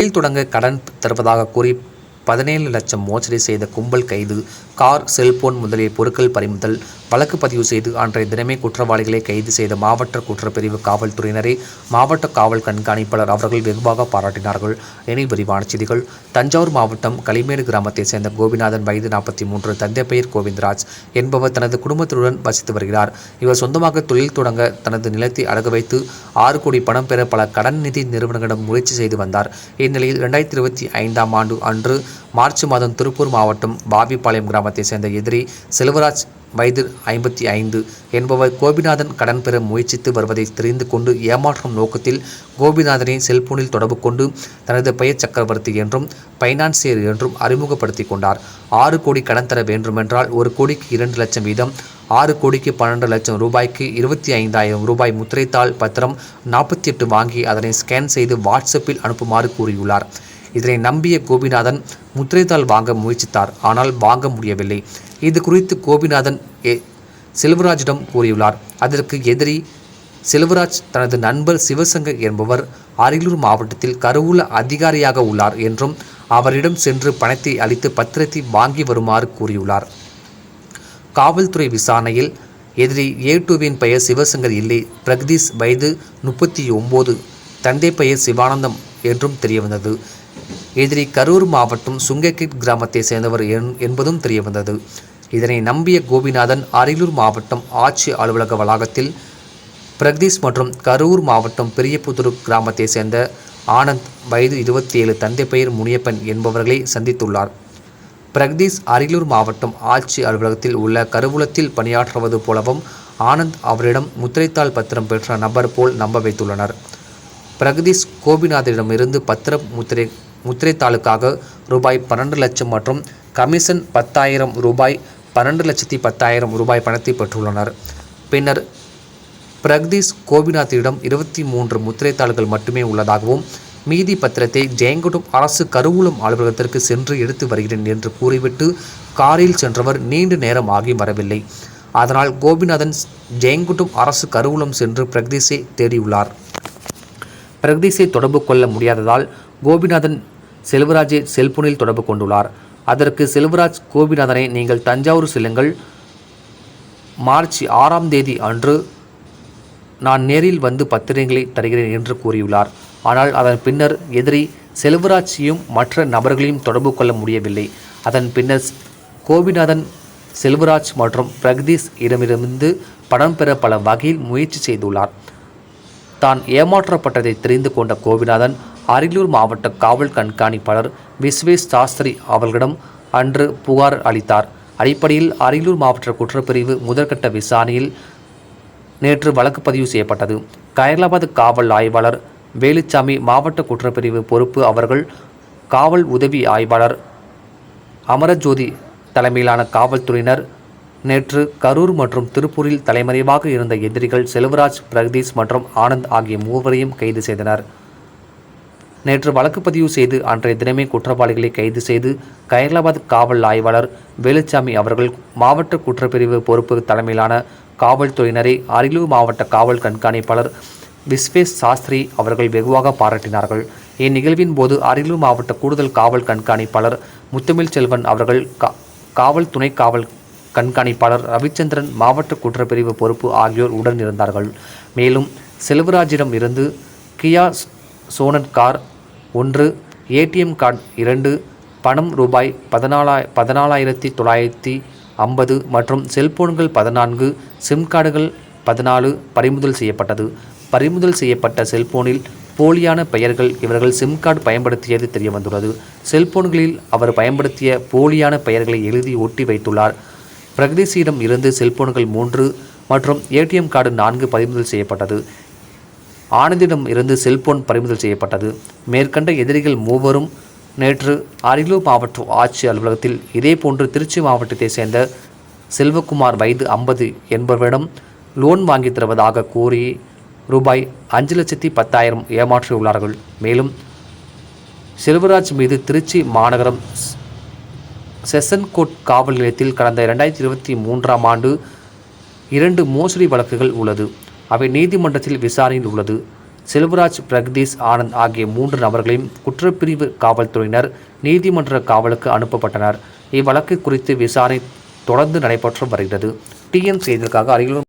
தொழில் தொடங்க கடன் தருவதாக கூறி பதினேழு லட்சம் மோசடி செய்த கும்பல் கைது கார் செல்போன் முதலிய பொருட்கள் பறிமுதல் வழக்கு பதிவு செய்து அன்றைய தினமே குற்றவாளிகளை கைது செய்த மாவட்ட குற்றப்பிரிவு காவல்துறையினரை மாவட்ட காவல் கண்காணிப்பாளர் அவர்கள் வெகுவாக பாராட்டினார்கள். இனி விரிவான செய்திகள். தஞ்சாவூர் மாவட்டம் களிமேடு கிராமத்தைச் சேர்ந்த கோபிநாதன் வயது நாற்பத்தி மூன்று தந்தை பெயர் கோவிந்தராஜ் என்பவர் தனது குடும்பத்துடன் வசித்து வருகிறார். இவர் சொந்தமாக தொழில் தொடங்க தனது நிலத்தை அடகு வைத்து ஆறு கோடி பணம் பெற பல கடன் நிதி நிறுவனங்களிடம் முயற்சி செய்து வந்தார். இந்நிலையில் இரண்டாயிரத்தி இருபத்தி ஐந்தாம் ஆண்டு அன்று மார்ச் மாதம் திருப்பூர் மாவட்டம் பாபிபாளையம் கிராமத்தை சேர்ந்த எதிரி செல்வராஜ் வயது ஐம்பத்தி ஐந்து என்பவர் கோபிநாதன் கடன் பெற முயற்சித்து வருவதை தெரிந்து கொண்டு ஏமாற்றும் நோக்கத்தில் கோபிநாதனை செல்போனில் தொடர்பு கொண்டு தனது பெயர் சக்கரவர்த்தி என்றும் பைனான்சியர் என்றும் அறிமுகப்படுத்தி கொண்டார். ஆறு கோடி கடன் தர வேண்டுமென்றால் ஒரு கோடிக்கு இரண்டு லட்சம் வீதம் ஆறு கோடிக்கு பன்னெண்டு லட்சம் ரூபாய்க்கு இருபத்தி ஐந்தாயிரம் ரூபாய் முத்திரைத்தாள் பத்திரம் நாற்பத்தி எட்டு வாங்கி அதனை ஸ்கேன் செய்து வாட்ஸ்அப்பில் அனுப்புமாறு கூறியுள்ளார். இதனை நம்பிய கோபிநாதன் முத்திரைத்தாள் வாங்க முயற்சித்தார் ஆனால் வாங்க முடியவில்லை. இது குறித்து கோபிநாதன் ஏ செல்வராஜிடம் கூறியுள்ளார். அதற்கு எதிரி செல்வராஜ் தனது நண்பர் சிவசங்கர் என்பவர் அரியலூர் மாவட்டத்தில் கருவூல அதிகாரியாக உள்ளார் என்றும் அவரிடம் சென்று பணத்தை அளித்து பத்திரத்தை வாங்கி வருமாறு கூறியுள்ளார். காவல்துறை விசாரணையில் எதிரி ஏ டூவின் பெயர் சிவசங்கர் இல்லை. பிரகதீஷ் வயது முப்பத்தி ஒம்பது. தந்தை பெயர் சிவானந்தம் என்றும் தெரியவந்தது. எதிரி கரூர் மாவட்டம் சுங்கக்கிட் கிராமத்தை சேர்ந்தவர் என்- என்பதும் தெரியவந்தது. இதனை நம்பிய கோபிநாதன் அரியலூர் மாவட்டம் ஆட்சி அலுவலக வளாகத்தில் பிரகதீஷ் மற்றும் கரூர் மாவட்டம் பெரியபுதூர் கிராமத்தை சேர்ந்த ஆனந்த் வயது இருபத்தி ஏழு தந்தை பெயர் முனியப்பன் என்பவர்களை சந்தித்துள்ளார். பிரகதீஷ் அரியலூர் மாவட்டம் ஆட்சி அலுவலகத்தில் உள்ள கருவூலத்தில் பணியாற்றுவது போலவும் ஆனந்த் அவரிடம் முத்திரைத்தாள் பத்திரம் பெற்ற நபர் போல் நம்ப வைத்துள்ளனர். பிரகதீஷ் கோபிநாத்திடமிருந்து பத்திரம் முத்திரை முத்திரைத்தாளுக்காக ரூபாய் பன்னெண்டு லட்சம் மற்றும் கமிஷன் பத்தாயிரம் ரூபாய் பன்னெண்டு லட்சத்தி பத்தாயிரம் ரூபாய் பணத்தை பெற்றுள்ளனர். பின்னர் பிரகதீஷ் கோபிநாத்திடம் இருபத்தி மூன்று முத்திரைத்தாள்கள் மட்டுமே உள்ளதாகவும் மீதி பத்திரத்தை ஜெயங்குடம் அரசு கருவூலம் அலுவலகத்திற்கு சென்று எடுத்து வருகிறேன் என்று கூறிவிட்டு காரில் சென்றவர் நீண்ட நேரம் ஆகி வரவில்லை. அதனால் கோபிநாதன் ஜெயங்குட்டும் அரசு கருவூலம் சென்று பிரகதீஷை தேடியுள்ளார். பிரகதீஷை தொடர்பு கொள்ள முடியாததால் கோபிநாதன் செல்வராஜை செல்போனில் தொடர்பு கொண்டுள்ளார். அதற்கு செல்வராஜ் கோபிநாதனை நீங்கள் தஞ்சாவூர் செல்லுங்கள். மார்ச் ஆறாம் தேதி அன்று நான் நேரில் வந்து பத்திரிகைகளை தருகிறேன் என்று கூறியுள்ளார். ஆனால் அதன் பின்னர் எதிரி செல்வராஜையும் மற்ற நபர்களையும் தொடர்பு கொள்ள முடியவில்லை. அதன் பின்னர் கோபிநாதன் செல்வராஜ் மற்றும் பிரகதீஷ் இடமிருந்து பணம் பெற பல வகையில் முயற்சி செய்துள்ளார். தான் ஏமாற்றப்பட்டதை தெரிந்து கொண்ட கோபிநாதன் அரியலூர் மாவட்ட காவல் கண்காணிப்பாளர் விஸ்வேஷ் சாஸ்திரி அவர்களிடம் அன்று புகார் அளித்தார். அடிப்படையில் அரியலூர் மாவட்ட குற்றப்பிரிவு முதற்கட்ட விசாரணையில் நேற்று வழக்கு பதிவு செய்யப்பட்டது. கைலாபாத் காவல் ஆய்வாளர் வேலுச்சாமி மாவட்ட குற்றப்பிரிவு பொறுப்பு அவர்கள் காவல் உதவி ஆய்வாளர் அமரஜோதி தலைமையிலான காவல்துறையினர் நேற்று கரூர் மற்றும் திருப்பூரில் தலைமறைவாக இருந்த எதிரிகள் செல்வராஜ் பிரகதீஷ் மற்றும் ஆனந்த் ஆகிய மூவரையும் கைது செய்தனர். நேற்று வழக்கு பதிவு செய்து அன்றைய தினமே குற்றவாளிகளை கைது செய்து கைலாபாத் காவல் ஆய்வாளர் வேலுச்சாமி அவர்கள் மாவட்ட குற்றப்பிரிவு பொறுப்பு தலைமையிலான காவல்துறையினரை அரியலூர் மாவட்ட காவல் கண்காணிப்பாளர் விஸ்வேஷ் சாஸ்திரி அவர்கள் வெகுவாக பாராட்டினார்கள். இந்நிகழ்வின் போது அரியலூர் மாவட்ட கூடுதல் காவல் கண்காணிப்பாளர் முத்தமிழ் செல்வன் அவர்கள் காவல் துணை காவல் கண்காணிப்பாளர் ரவிச்சந்திரன் மாவட்ட குற்றப்பிரிவு பொறுப்பு ஆகியோர் உடன் இருந்தார்கள் மேலும் செல்வராஜிடம் இருந்து கியா சோனட் கார் ஒன்று ஏடிஎம் கார்டு இரண்டு பணம் ரூபாய் பதினாலாய் பதினாலாயிரத்தி தொள்ளாயிரத்தி ஐம்பது மற்றும் செல்போன்கள் பதினான்கு சிம் கார்டுகள் பதினாலு பறிமுதல் செய்யப்பட்டது. பறிமுதல் செய்யப்பட்ட செல்போனில் போலியான பெயர்கள் இவர்கள் சிம் கார்டு பயன்படுத்தியது தெரியவந்துள்ளது. செல்போன்களில் அவர் பயன்படுத்திய போலியான பெயர்களை எழுதி ஒட்டி வைத்துள்ளார். பிரகதீஷிடம் இருந்து செல்போன்கள் மூன்று மற்றும் ஏடிஎம் கார்டு நான்கு பறிமுதல் செய்யப்பட்டது. ஆனந்திடம் இருந்து செல்போன் பறிமுதல் செய்யப்பட்டது. மேற்கண்ட எதிரிகள் மூவரும் நேற்று அரியலூர் மாவட்ட ஆட்சி அலுவலகத்தில் இதேபோன்று திருச்சி மாவட்டத்தைச் சேர்ந்த செல்வகுமார் வயது ஐம்பது என்பவரிடம் லோன் வாங்கி தருவதாக கூறி ரூபாய் அஞ்சு லட்சத்தி பத்தாயிரம் ஏமாற்றியுள்ளார்கள். மேலும் செல்வராஜ் மீது திருச்சி மாநகரம் செசன்கோட் காவல் நிலையத்தில் கடந்த இரண்டாயிரத்தி இருபத்தி மூன்றாம் ஆண்டு இரண்டு மோசடி வழக்குகள் உள்ளது. அவை நீதிமன்றத்தில் விசாரணையில் உள்ளது செல்வராஜ் பிரகதீஷ் ஆனந்த் ஆகிய மூன்று நபர்களையும் குற்றப்பிரிவு காவல்துறையினர் நீதிமன்ற காவலுக்கு அனுப்பப்பட்டனர். இவ்வழக்கு குறித்து விசாரணை தொடர்ந்து நடைபெற்று வருகிறது. டிஎன் செய்திகளுக்காக அருகிலும்